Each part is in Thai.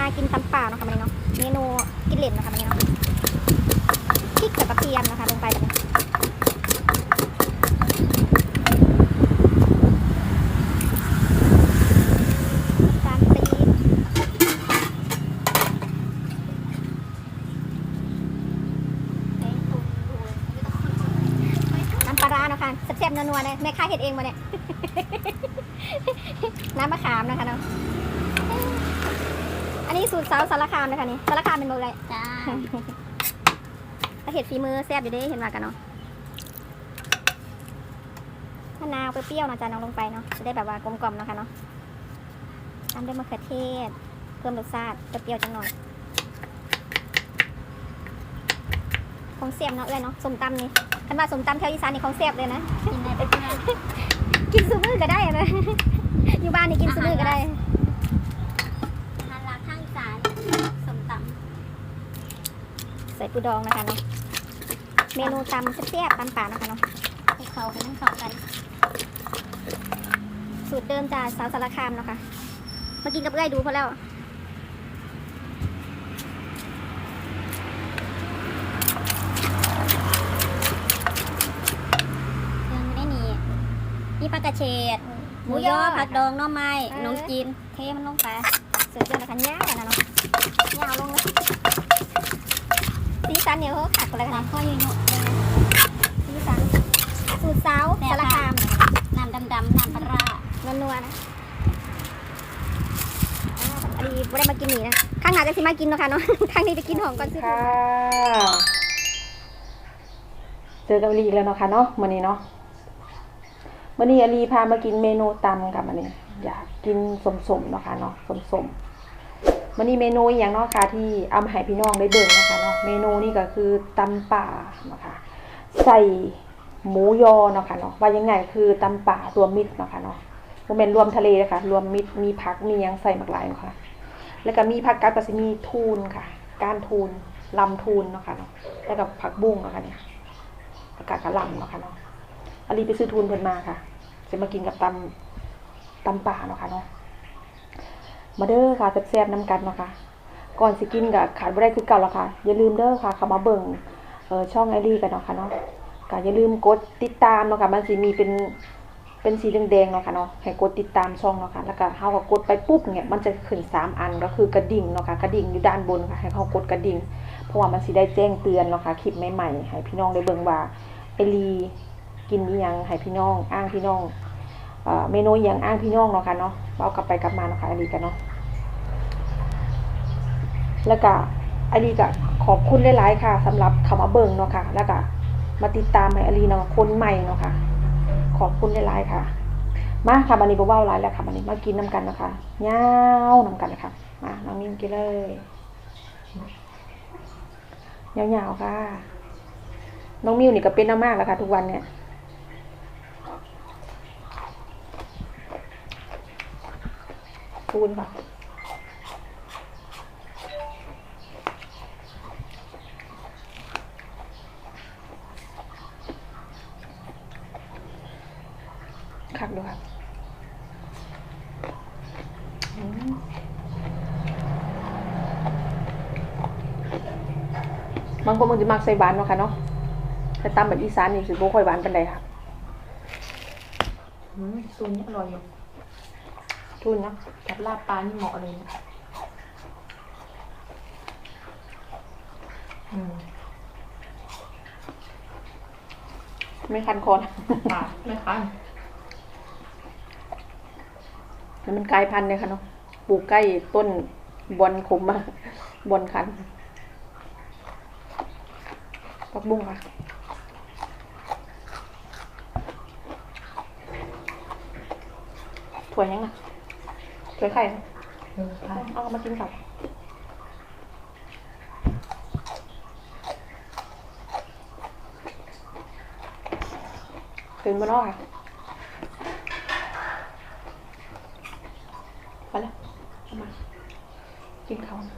มากินตำป่าเนาะค่ะมันเนาะเมนูกินเหล่นนะคะมันเนาะพริกกับกระเทียมนะคะลงไปแบบนี้น้ำตาลปี๊บน้ำปลาเนาะค่ะแซ่บๆนัวๆเลยแม่ค้าเฮ็ดเองมาเนี่ยน้ำมะขามนะคะเนาะ นนี้สูตรสาวสารคามนะคะนี่สารคามเป็นเมืองอะไรจ้าถ้าเห็ดฝีมือแซ่บอยู่เด้เห็นว่ากันเนาะมะนาวเปรี้ยวๆเนาะจ้ะน้องลงไปเนาะจะได้แบบว่ากลมกล่อมเนาะค่ะเนาะตามด้วยมะเขือเทศ เพิ่มรสชาติเปรี้ยวๆจังหน่อยของเสียบเนาะเอ้ยเนาะสมตำนี่คันว่าสมตำแถวอีสานนี่ของเสียบเลยนะกินได้เป็นเพื่อนกินซูมือก็ได้อะนะอยู่บ้านนี่กินซูมือก็ได้ ทานรักข้างอีสานสมต ใส่ปูดองนะคะเนาะเมนูตำแซ่บๆตำป่านะคะเนาะำให้เขาให้ทั้งเขากัน สูตรเดิมจากสาวสารคามเนาะค่ะมากินกับเอ้อยดูพอแล้วเครื่องไม่นี่นี่ปลากระเฉดหหมูมูยยออผักดองหน้อไม้เออ นมจีน เทมันลงไปสูตรเดิมนะคะย่างนะเนาะย่างลงเลย กันเนี่ยเขาขัดกันเลยน้ำนข้อยุ่ยๆเลยสีสันสูตรสาวสารคามน้ำดำๆน้ำปลาร้านัวนะอันนี้ไม่ได้มากินหนีนะ ข้างหน้าจะสิมากินเนาะค่ะเนาะข้างนี้จะกินหอมก่อนสิค่ะเจอกับลีอีกแล้วเนาะค่ะเนาะมื้อนี้เนาะมื้อนี้อลีพามากินเมนูตำค่ะมื้อนี้อยากกินสมๆเนาะค่ะเนาะสมๆ มื้อนี้เมนูอย่างเนาะค่ะที่เอามาให้พี่น้องได้เบิ่งนะคะเนาะเมนูนี่ก็คือตำป่าเนาะค่ะใส่หมูยอเนาะค่ะเนาะว่ายังไงคือตำป่ารวมมิตรเนาะค่ะเนาะบ่แม่นรวมทะเลนะคะรวมมิตรมีผักมียังใส่หมากหลายนะค่ะ แล้วก็มีผักกาดก็สิมีทูนค่ะ ก้านทูนลำทูนเนาะค่ะเนาะแล้วก็ผักบุ้งเนาะค่ะเนี่ยผักกาดกระหล่ำเนาะค่ะเนาะอลีไปซื้อทูนเพิ่นมาค่ะจะมากินกับตำตำป่าเนาะค่ะเนาะ มาเด้อค่ะแซ่บๆน้ำกันเนาะค่ะก่อนสิกินกับขาดบ่ได้คือเก่าแล้วค่ะ อย่าลืมเด้อค่ะเข้ามาเบิ่งเออช่องไอรีกันเนาะค่ะเนาะก็อย่าลืมกดติดตามเนาะค่ะมันสิมีเป็นเป็นสีแดงๆเนาะค่ะเนาะให้กดติดตามช่องเนาะค่ะแล้วก็เฮาก็กดไปปุ๊บเนี่ยมันจะขึ้นสามอันก็คือกระดิ่งเนาะค่ะกระดิ่งอยู่ด้านบนค่ะให้เขากดกระดิ่ง เพราะว่ามันสิได้แจ้งเตือนเนาะค่ะคลิปใหม่ๆให้พี่น้องได้เบิ่งว่าไอลีกินอีหยังให้พี่น้องอ้างพี่น้อง เมนูอหยังอ้างพี่น้องเนาะค่ะเนาะเอากลับไปกลับมาเนาะค่ะอลีกันเนาะแล้วก็อลีก็ขอบคุณหลายๆค่ะสำหรับเข้ามาเบิ่งเนาะค่ะ แล้วก็มาติดตามให้อลีเนาะคนใหม่เนาะค่ะ ขอบคุณหลายๆค่ะ มาค่ะวันนี้บ่เว้าหลายแล้วค่ะวันนี้มากินน้ำกันนะคะยาวน้ำกันนะคะมาน้องนิ่มกินเลยยาวๆค่ะ น้องมิวนี่ก็เป็นน้ำมากแล้วค่ะ ทุกวันเนี่ย คูณค่ะคักดูค่ะอืมบางคนมันจะมักใส่หวานเนาะค่ะเนาะแต่ตำแบบอีสานนี่สิบ่ค่อยหวานปานใดค่ะอืมตูนนี่อร่อยอยู่ ทุนเนาะกับลาบปลานี่เหมาะเลยนะอืมไม่คันคอนะค่ะไม่คันแล้วมันกลายพันธุ์เลยค่ะเนาะ ปลูกใกล้ต้นบอนขมมากบอนคันปักบุ้งค่ะถั่วยังอะ ถั่วไข่นะเออค่ะเอามากินกับตื่นมาแล้วค่ะไปแล้วเอามากินเขาวนะ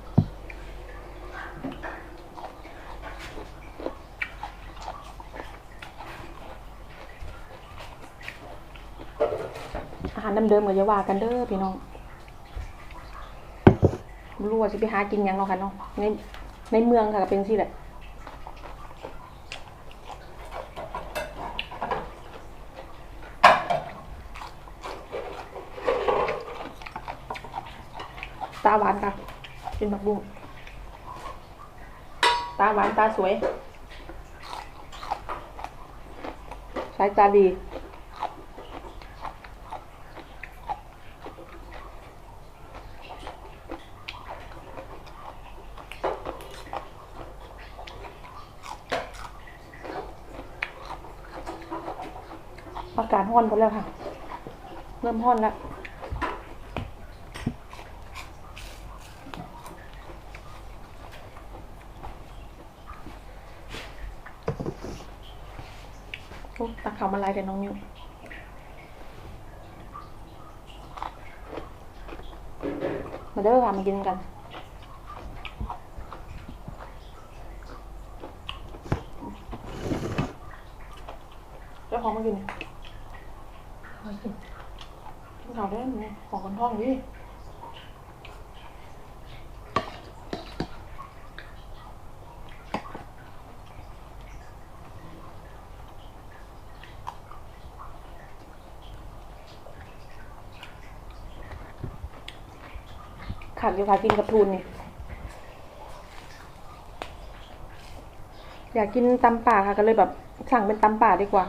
อาหารเดิมๆก็อย่าว่ากันเด้อพี่น้องบ่ รู้ว่าสิไปหากินยังเนาะค่ะเนาะในในเมืองค่ะก็เป็นสิแหละตาหวานค่ะกินผักบุ้งตาหวานตาสวยสายตาดี กาศร้อนหมดแล้วค่ะ เริ่มร้อนแล้วตักเขาวมาลายแต่น้องมิวมาเด้อค่ะมากินกันเจ้าของมากิน ข้าวได้ไหมขอคนท้องดิขาดอยู่ค่ะกินกับทูนนี่อยากกินตำป่าค่ะก็เลยแบบสั่งเป็นตำป่าดีกว่า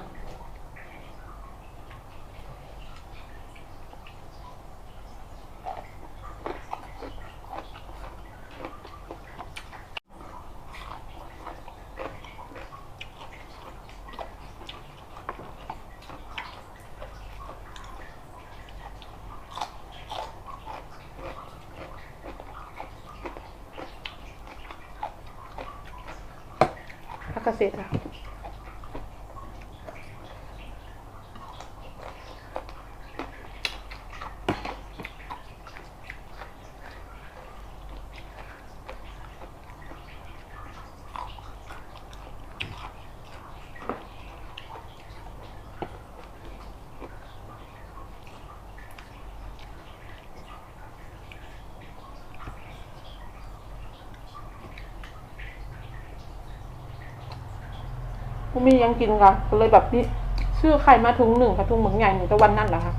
พั กเกษตรค่มียังกินค่ะก็เลยแบบนี้ชื่อใครมาถุงหนึ่งค่ะถุงเหมืองใหญ่หนึ่งต่วันนั่นเหรอคะ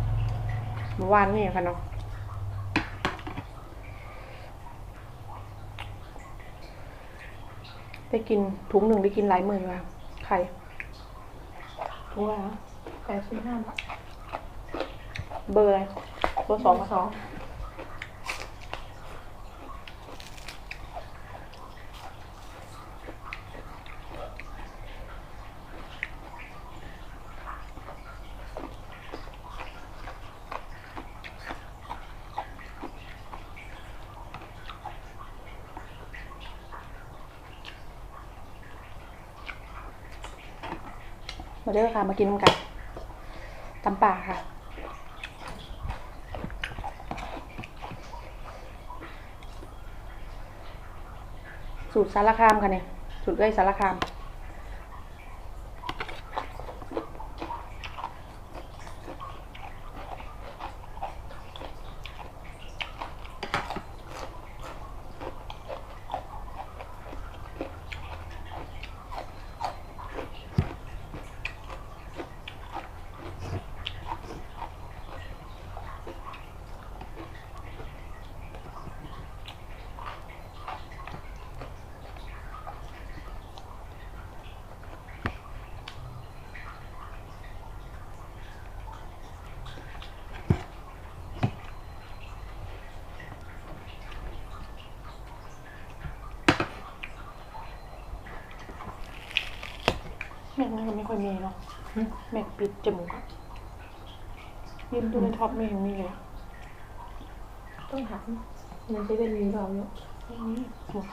เมื่อวานนี่ค่ะเนาะได้กินถุงหนึ่งได้กินหลายหมื่นค่ะใครถุงอะไรคะแปดสิบห้าบาทเบอร์อะไรเบอร์สองค่ะสอง เด้อค่ะ มากินน้ำกันตำป่าค่ะสูตรสารคามค่ะเนี่ยสูตรเอ้ยสารคาม ม็กมันก็ไม่ค่อยมีเนาะแม็กปิดจมูกอะยืมดูในท็อปไม่เห็นมีเลยอะต้องถามมันจะได้มีเราเนาะไม่มีหมด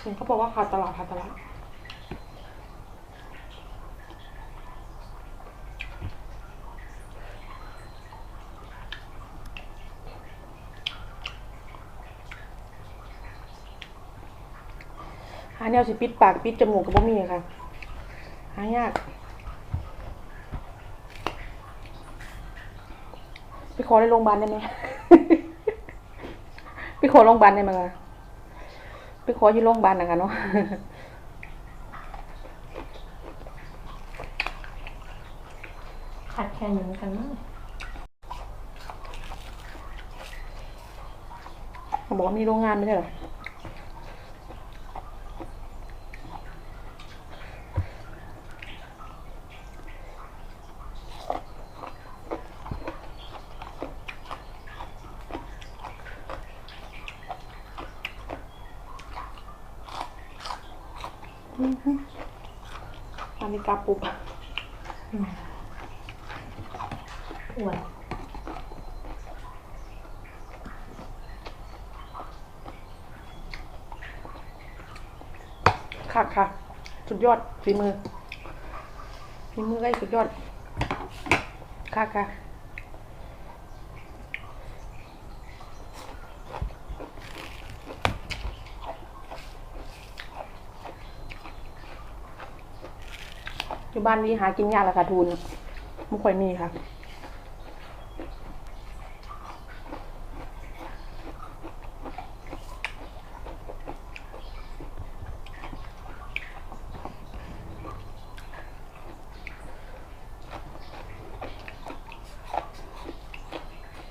เห็นเขาบอกว่าขาดตลาดขาดตลาดหาแนวสิปิดปากปิดจมูกก็บ่มีอะค่ะ หายาก ไปขอในโรงพยาบาลได้ไหมไปไปขอโรงพยาบาลได้ไหมคะไปขอที่โรงพยาบาลนะคะเนาะขาดแคลนอยู่เหมือนกันมั้งเขาบอกว่ามีโรงงานไม่ใช่เหรอ นาฬิกาปุกอวนค่ะค่ะสุดยอดฝีมือฝีมือไอ้สุดยอดค่ะค่ะ อยู่บ้านนี้หากินยากละค่ะทุนไม่ค่อยมีค่ะ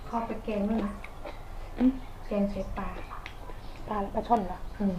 เข้าไปแกงด้วยนะ อืม แกงใส่ปลา ปลาปลาช่อนเหรอ อืม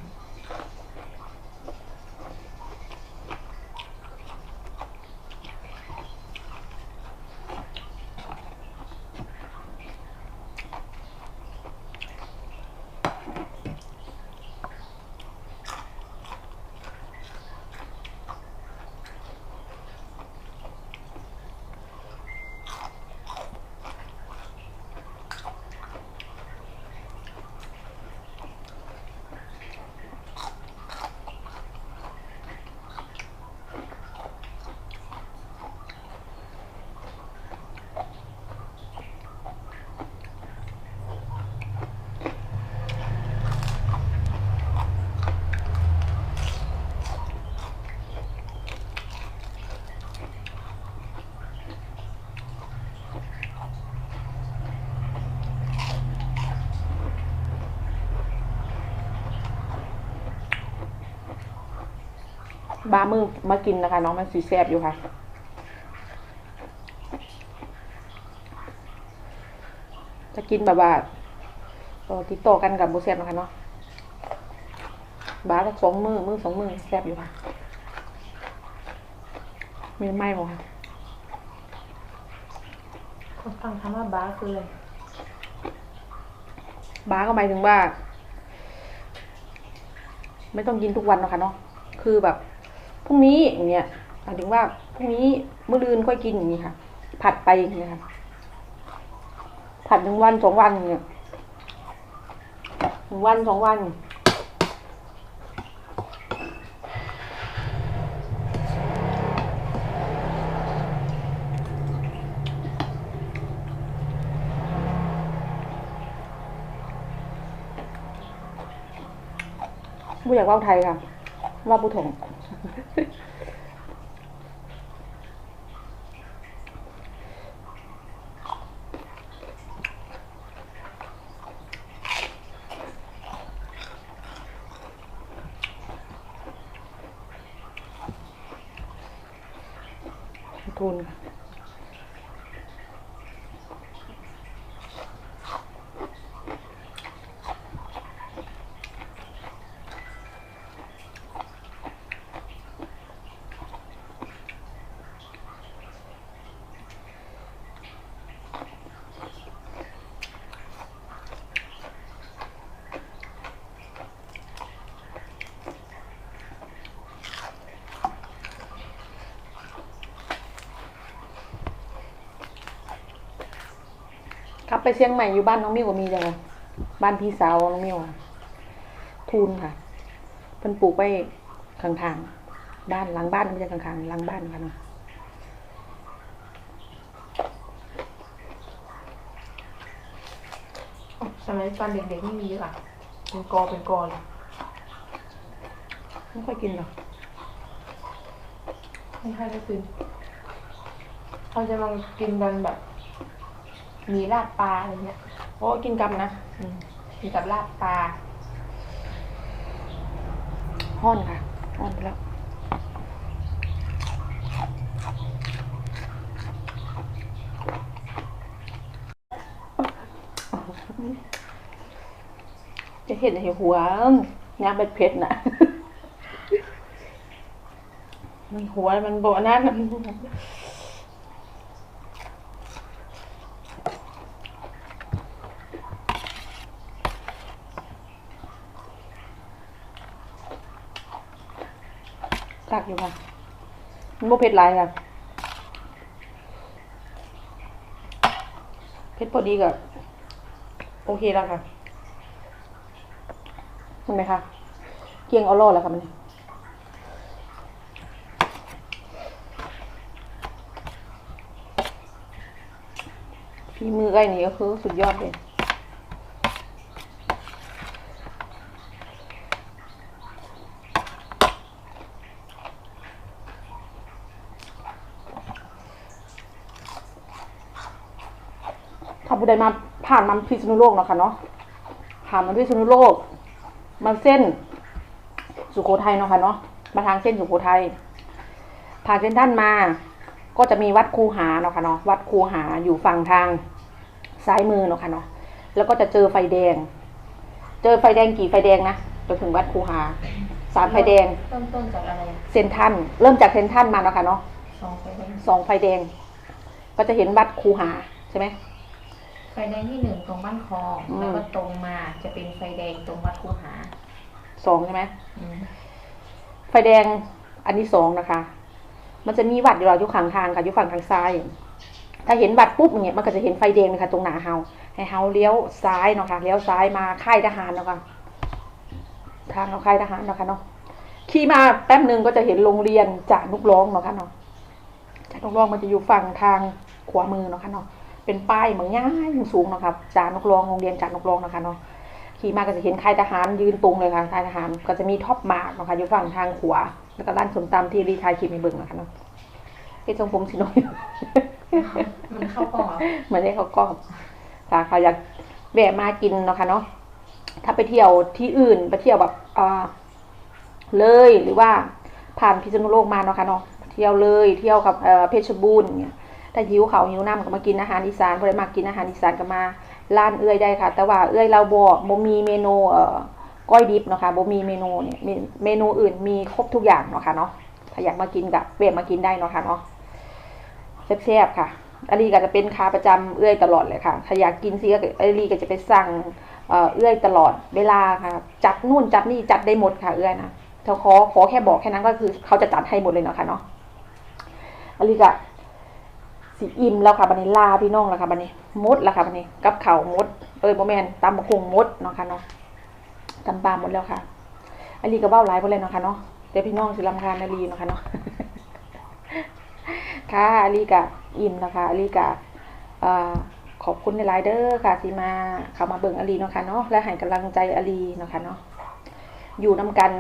บามือมากินนะคะ น้องมันสีแซบอยู่ค่ะ จะกินแบบว่าเอ่อติดต่อกันกับโบแซบนะคะเนาะบาสักสองมือมือสองมือแซบอยู่ค่ะ มีไหม้หมดค่ะคนฟังคำว่าบ้าคืออะไรบาก็หมายถึงว่า ไม่ต้องกินทุกวันนะคะเนาะคือแบบ พรุ่งนี้อย่างเงี้ยหมายถึงว่าพรุ่งนี้มื้อรืนค่อยกินอย่างนี้ค่ะ ผัดไปอย่างเงี้ยค่ะ ผัดหนึ่งวันสองวันอย่างเงี้ยหนึ่งวันสองวันไม่อยากว่าไทยค่ะว่าผู้ถง thank ไปเชียงใหม่อยู่บ้านน้องมิวก็มีจังเลยบ้านพี่สาวน้องมิวอะทุนค่ะเพิ่นปลูกไว้ข้างทางด้านหลังบ้านไม่ใช่ข้างๆหลังบ้านค่ะเนาะสมัยตอนเด็กๆไม่มีเยอะอะเป็นกอเป็นกอเลยไม่ค่อยกินหรอกไม่ค่อยได้กินเขาจะมากินกันแบบ มีราดปลาอะไรเงี้ยโอ้กินกำนะอืมกินกับลาบปลาห้อนค่ะห้อนไปแล้วจะเห็นเห็นหัวงามเป็นเพชรน่ะ มันหัวมันโบนั่นน่ะตัก อยู่ค่ะมันโบเผ็ดหลายค่ะเผ็ดพอดีกับโอเคแล้วค่ะเห็นไหมคะเกียงเอารอแล้วค่ะมันพี่มือไอ้นี่ก็คือสุดยอดเลย ผู้ใดมาผ่านมาพิษณุโลกเนาะค่ะเนาะผ่านมาพิษณุโลก มาเส้นสุโขทัยเนาะค่ะเนาะมาทางเส้นสุโขทัยผ่านเส้นท่านมา ก็จะมีวัดคูหาเนาะค่ะเนาะวัดคูหาอยู่ฝั่งทางซ้ายมือเนาะค่ะเนาะแล้วก็จะเจอไฟแดง เจอไฟแดงกี่ไฟแดงนะจนถึงวัดคูหาสามไฟแดงต้นต้นจากอะไรอะเส้นท่านเริ่มจากเส้นท่านมาเนาะค่ะเนาะสองไฟแดงสองไฟแดง ก็จะเห็นวัดคูหาใช่ไหม ไฟแดงที่หนึ่งตรงบ้านคลองอืม แล้วก็ตรงมาจะเป็นไฟแดงตรงวัดคูหาสองใช่ไหม อืมไฟแดงอันที่สองนะคะ มันจะมีวัดอยู่เราอยู่ข้างทางค่ะอยู่ฝั่งทางซ้าย ถ้าเห็นวัดปุ๊บอย่างเงี้ยมันก็จะเห็นไฟแดงนะคะ ตรงหน้าเฮาให้เฮาเลี้ยวซ้ายเนาะค่ะเลี้ยวซ้ายมาค่ายทหารเนาะค่ะทางเราค่ายทหารเนาะค่ะเนาะขี่มาแป๊บหนึ่งก็จะเห็นโรงเรียนจากนุกร้องเนาะค่ะเนาะจากนุกร้องมันจะอยู่ฝั่งทางขวามือเนาะค่ะเนาะ เป็นป้ายเหมือนง่ายสูงๆเนาะครับจากนุกร้องโรงเรียนจากนุกร้องเนาะค่ะเนาะขี่มาก็จะเห็นค่ายทหารยืนตรงเลยค่ะค่ายทหารก็จะมีท็อปมาร์กเนาะค่ะอยู่ฝั่งทางขวาแล้วก็ร้านสมตำที่รีทายคลิปในเบิ่งเนาะค่ะเนาะเฮ็ดทรงผมสิน้อยมันเข้ากล้องเหรอเหมือนที่เขาก็ค่ะเขาอยากแวะมากินเนาะค่ะเนาะถ้าไปเที่ยวที่อื่นไปเที่ยวแบบอ่าเลยหรือว่าผ่านพิษณุโลกมาเนาะค่ะเนาะเที่ยวเลยเที่ยวกับเอ่อเพชรบูรณ์เนี่ย ถ้าหิวเขาหิวน้ำก็มากินอาหารอีสานพอได้มากินอาหารอีสานก็มาร้านเอื้อยได้ค่ะ แต่ว่าเอื้อยเราบ่บ่มีเมนูเอ่อก้อยดิบเนาะค่ะบ่มีเมนูเนี่ยเมเมนูอื่นมีครบทุกอย่างเนาะค่ะเนาะถ้าอยากมากินกับแวะมากินได้เนาะค่ะเนาะแซ่บๆค่ะอาลีก็จะเป็นค้าประจำเอื้อยตลอดเลยค่ะ ถ้าอยากกินซีก็อาลีก็จะไปสั่งเอ่อเอื้อยตลอดเวลาค่ะ จัดนู่นจัดนี่จัดได้หมดค่ะเอื้อยนะเธอขอขอแค่บอกแค่นั้นก็คือเขาจะจัดให้หมดเลยเนาะค่ะเนาะอาลีก็ สีอิ่มแล้วค่ะบันนี้ลาพี่น้องแล้วค่ะบันนี้มดแล้วค่ะบันนี้กับเข่ามดเอ้ยโมแมนตำมะคงมดเนาะค่ะเนาะตำปลาหมดแล้วค่ะอาลีก็เบ้าหลายหมดเลยเนาะค่ะเนาะเดี๋ยวพี่น้องสิรำคาญอาลีเนาะค่ะเนาะค่ะอาลีกะอิ่มนะคะอาลีกะขอบคุณในไลเดอร์ค่ะที่มาเข้ามาเบิ่งอาลีเนาะค่ะเนาะและให้กำลังใจอาลีเนาะค่ะเนาะอยู่นำกัน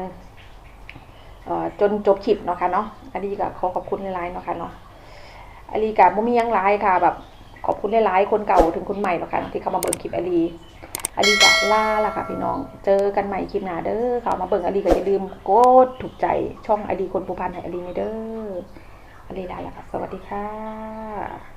จนจบคลิปเนาะค่ะเนาะอาลีกะขอขอบคุณในไลน์เนาะค่ะเนาะ อลีกับโมียังหลายค่ะ แบบ ขอบคุณหลายๆคนเก่าถึงคนใหม่หรอกค่ะที่เข้ามาเบิ่งคลิปอลีอลีกับล่าละค่ะพี่น้อง เจอกันใหม่คลิปหน้าเด้อเขามาเบิ่งอลีก็อย่าลืมกดถูกใจช่องอลีคนผู้พันให้อลีในเด้ออลีลาละค่ะสวัสดีค่ะ